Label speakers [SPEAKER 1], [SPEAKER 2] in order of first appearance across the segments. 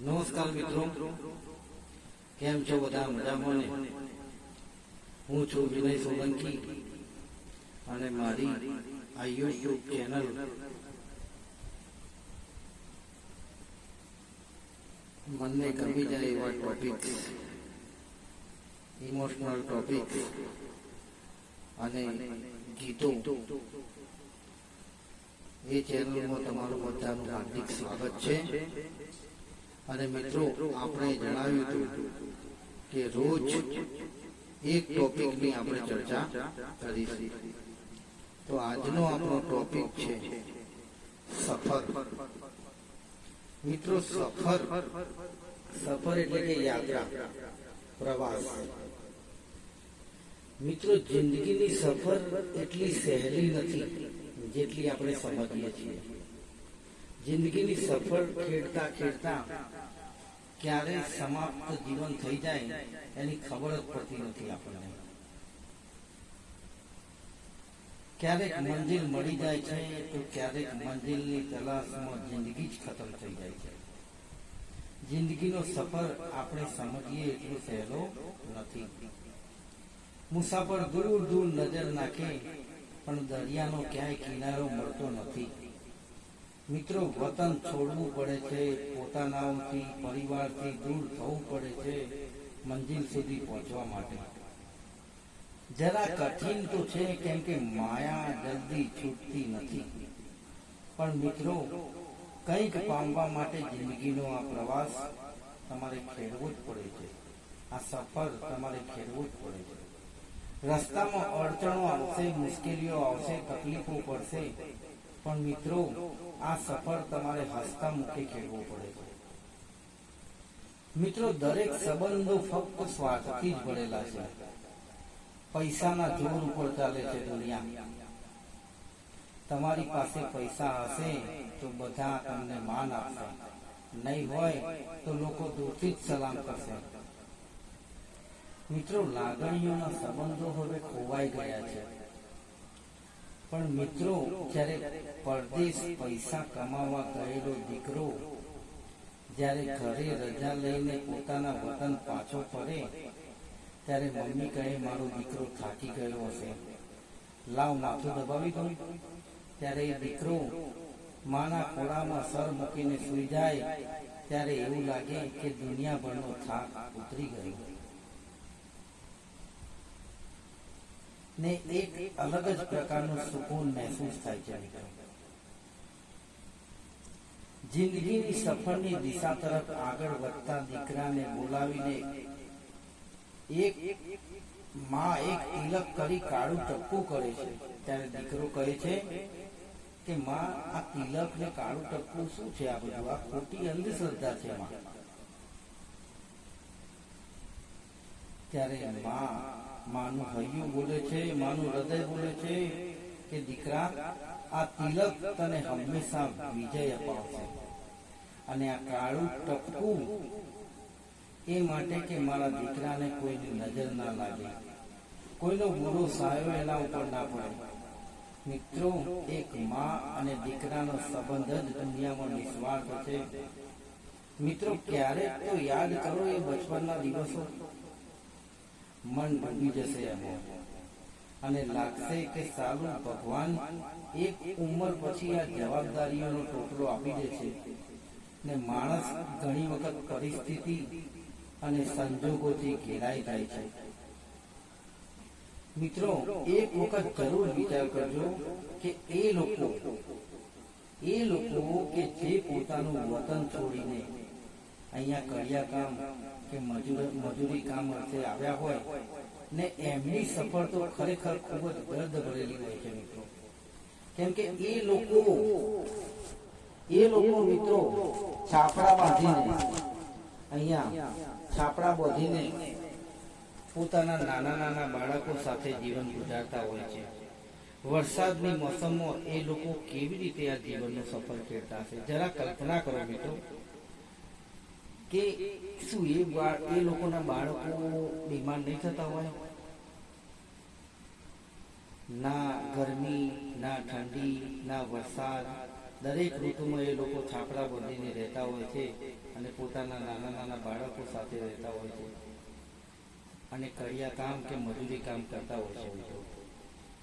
[SPEAKER 1] નમસ્કાર મિત્રો. કેમ છો બધા મજામાં ને? હું છું વિનય સોલંકી અને મારી આ યુટ્યુબ ચેનલ મનને ગમી જાય એવા ટોપિક ઇમોશનલ ટોપિક અને ગીતો. એ ચેનલમાં તમારું બધાનું હાર્દિક સ્વાગત છે. અને મિત્રો, આપણે જણાવ્યું હતું કે રોજ એક ટોપિકની આપણે ચર્ચા કરીશું. તો આજનો આપણો ટોપિક છે સફર. મિત્રો, સફર સફર એટલે કે યાત્રા, પ્રવાસ. મિત્રો, જિંદગીની સફર એટલી સહેલી નથી જેટલી આપણે સમજીએ છીએ. જિંદગીની સફર ખેડતા ખેડતા ક્યારે સમાપ્ત જીવન થઈ જાય એની ખબર જ પડતી નથી આપણને. ક્યારેક મંજિલ મળી જાય છે તો ક્યારેક મંજિલની તલાશમાં જિંદગી જ ખતમ થઈ જાય છે. જિંદગીનો સફર આપણે સમજીએ એટલો સહેલો નથી. મુસાફર દૂર દૂર નજર નાખે, પણ દરિયાનો ક્યાંય કિનારો મળતો નથી. મિત્રો, વતન છોડવું પડે છે પોતાનાઓથી પરિવારથી દૂર થવું પડે છે, મંજિલ સુધી પહોંચવા માટે. જરા કઠિન તો છે, કેમ કે માયા જલ્દી છૂટતી નથી. પણ મિત્રો, કંઈક પામવા માટે જિંદગીનો આ પ્રવાસ તમારે ખેડવો જ પડે છે. આ સફર તમારે ખેડવો જ પડે છે. રસ્તામાં અડચણો આવશે, મુશ્કેલીઓ આવશે, તકલીફો પડશે. પણ મિત્રો આ સફર તમારે હસતા મુખે ખેડવો પડે. મિત્રો, દરેક સંબંધો ફક્ત સ્વાર્થથી જ ભરેલા છે. પૈસાના જોર ઉપર ચાલે છે દુનિયા. તમારી પાસે પૈસા હશે તો બધા તમને માન આપશે. નહીં હોય તો લોકો દૂરથી જ સલામ કરશે. મિત્રો, લાગણીઓના સંબંધો હવે ખોવાઈ ગયા છે. પણ મિત્રો, જ્યારે પરદેશ પૈસા કમાવા ગયેલો દીકરો, જ્યારે ઘરે રજા લઈને પોતાના વતન પાછો ફરે, ત્યારે મમ્મી કહે, મારો દીકરો થાકી ગયો હશે. લાવ માથું દબાવી દઉં. ત્યારે એ દીકરો માના ખોળામાં સર મૂકીને સૂઈ જાય, ત્યારે એવું લાગે કે દુનિયાભરનો થાક ઉતરી ગયો. ને એક અલગ જ પ્રકારનું સુકૂન મહેસૂસ થાય છે જિંદગીની સફરની દિશા તરફ આગળ વધતા દીકરાને બોલાવીને એક માં એક તિલક કરી કાળું ટપકું કરે છે. ત્યારે દીકરો કહે છે કે, માં, આ તિલક ને કાળું ટપકું શું છે આ બધું? આ ખોટી અંધશ્રદ્ધા છે, માં. ત્યારે માં માનું હૈયું બોલે છે, માનું હૃદય બોલે છે કે દીકરા, આ તિલક તને હંમેશા વિજય અપાવશે. અને આ કાળું ટપકું એ માટે કે મારા દીકરાને કોઈની નજર ના લાગે. કોઈનો બુરો સાયો એના ઉપર ના પડે. મિત્રો, એક માં અને દીકરાનો સંબંધ જ દુનિયામાં નિસ્વાર્થ છે. મિત્રો ક્યારેક તો યાદ કરો એ બચપનના દિવસો. મન ડૂબી જશે અને લાગશે કે સારું ભગવાન એક ઉંમર પછી આ જવાબદારીઓનો ટોપલો આપી દે છે. ને માણસ ઘણી વખત પરિસ્થિતિ અને સંજોગોથી ઘેરાઈ જાય છે. મિત્રો, એક વખત જરૂર વિચાર કરજો કે એ લોકો એ લોકો કે જે પોતાનું વતન છોડીને અહીંયા કર્યા કામ કે મજૂરી કામ અર્થે આવ્યા હોય ને એમની સફર તો ખરેખર ખૂબ જ દર્દ ભરેલી હોય છે મિત્રો. કેમ કે એ લોકો એ લોકો મિત્રો છાપડા બાંધીને અહીંયા છાપડા બાંધીને પોતાના નાના નાના બાળકો સાથે જીવન ગુજારતા હોય છે. વરસાદની મોસમમાં એ લોકો કેવી રીતે આ જીવનનો સફળ ખેડતા હશે? જરા કલ્પના કરો મિત્રો. કે શું એ એ લોકોના બાળકો બીમાર નહીં થતા હોય? ના ગરમી, ના ઠંડી, ના વરસાદ. દરેક ઋતુમાં એ લોકો છાપડા બંધીને રહેતા હોય છે અને પોતાના નાના નાના બાળકો સાથે રહેતા હોય છે. અને કડિયા કામ કે મજૂરી કામ કરતા હોય છે.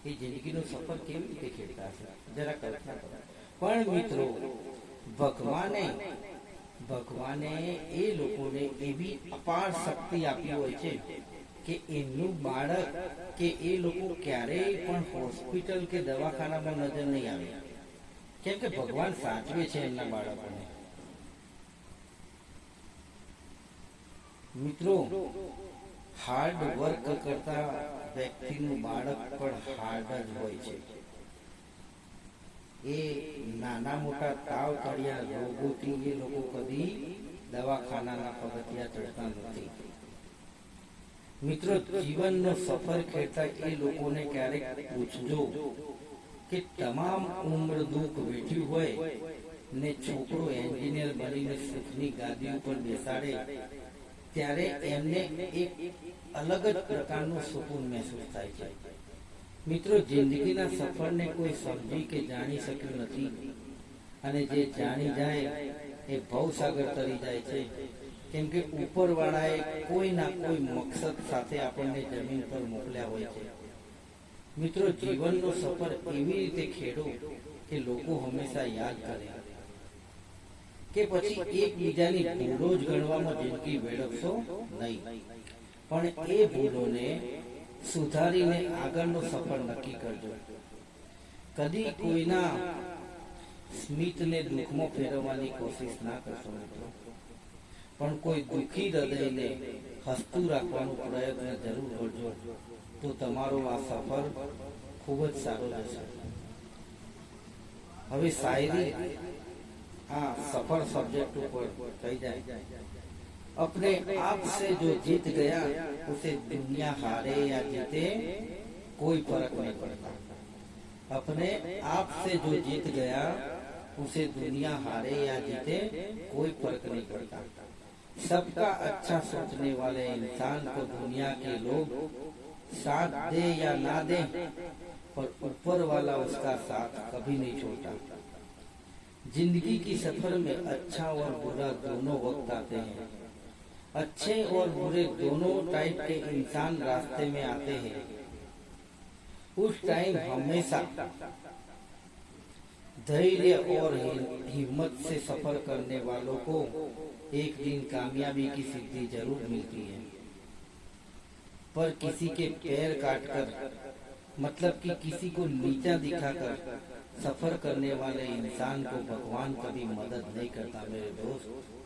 [SPEAKER 1] એ જિંદગીનો સફર કેવી રીતે ખેડતા હશે? જરા કલ્પના કરો. પણ મિત્રો, ભગવાને ભગવાને એ લોકોને એવી અપાર શક્તિ આપી હોય છે કે એમનું બાળક કે એ લોકો ક્યારેય પણ હોસ્પિટલ કે દવાખાનામાં નજર નહીં આવે. કેમ કે ભગવાન સાચવે છે એમના બાળકોને. મિત્રો હાર્ડ વર્ક કરતા વ્યક્તિનું બાળક પણ હાર્ડ જ હોય છે. એ નાના મોટા તાવ ચડ્યા રોગોથી એ લોકો કદી દવાખાનાના પગથિયા ચડતા નથી. મિત્રો, જીવનનો સફર ખેડતા એ લોકોને ક્યારેક પૂછજો કે તમામ ઉમર દુઃખ વેઠ્યું હોય ને છોકરો એન્જિનિયર બનીને સુખની ગાદી ઉપર બેસાડે, ત્યારે એમને એક અલગ જ પ્રકારનું સુકૂન મહેસૂસ થાય છે. મિત્રો, જિંદગીના સફરને કોઈ સમજી કે જાણી શક્યું નથી. અને જે જાણી જાય, એ ભવસાગર તરી જાય છે. કેમ કે ઉપરવાળાએ કોઈ ના કોઈ મકસદ સાથે આપણને જમીન પર મોકલ્યા હોય છે. મિત્રો, જીવનનો સફર એવી રીતે ખેડો કે લોકો હંમેશા યાદ કરે. કે પછી એકબીજાની ભૂલો જ ગણવામાં જિંદગી વેડફશો નહીં. પણ એ ભૂલોને સુધારીને આગળનો સફર નક્કી કરજો. કદી કોઈના સ્મિતને દુઃખમાં ફેરવવાની કોશિશ ના કરશો મિત્રો. પણ કોઈ દુઃખી હૃદયને હસતું રાખવાનો પ્રયત્ન જરૂર કરજો, તો તમારો આ સફર ખૂબ જ સારો રહેશે. હવે શાયરી આ સફળ સબ્જેક્ટ ઉપર થઈ જાય. अपने आप से जो जीत गया, उसे दुनिया हारे या जीते, कोई फ़र्क नहीं पड़ता। अपने आप से जो जीत गया, उसे दुनिया हारे या जीते, कोई फ़र्क नहीं पड़ता। सबका अच्छा सोचने वाले इंसान को दुनिया के लोग साथ दे या ना दे, पर ऊपर वाला उसका साथ कभी नहीं छोड़ता। ज़िंदगी की सफ़र में अच्छा और बुरा दोनों वक्त आते हैं। अच्छे और बुरे दोनों टाइप के इंसान रास्ते में आते हैं। उस टाइम हमेशा धैर्य और हिम्मत से सफ़र करने वालों को एक दिन कामयाबी की सिद्धि ज़रूर मिलती है। पर किसी के पैर काटकर मतलब कि किसी को नीचा दिखाकर सफ़र करने वाले इंसान को भगवान कभी मदद नहीं करता, मेरे दोस्त।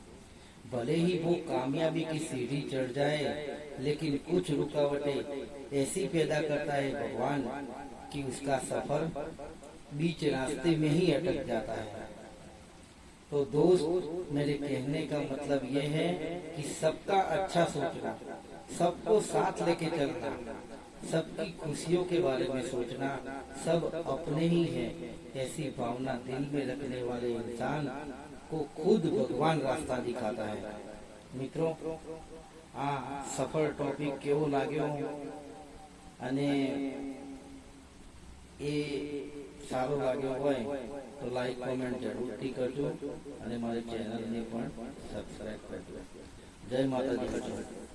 [SPEAKER 1] भले ही वो कामयाबी की सीढ़ी चढ़ जाए, लेकिन कुछ रुकावटें ऐसी पैदा करता है भगवान कि उसका सफ़र बीच रास्ते में ही अटक जाता है। तो दोस्त, मेरे कहने का मतलब ये है कि सबका अच्छा सोचना, सबको साथ लेके चलना, सबकी खुशियों के बारे में सोचना, सब अपने ही है, ऐसी भावना दिल में रखने वाले इंसान को खुद भगवान रास्ता दिखाता है મિત્રો આ સફળ ટોપિક કેવો લાગ્યો અને એ સારો લાગ્યો હોય તો લાઈક કોમેન્ટ જરૂરથી કરજો અને મારી ચેનલને પણ સબસ્ક્રાઈબ કરજો જય માતાજી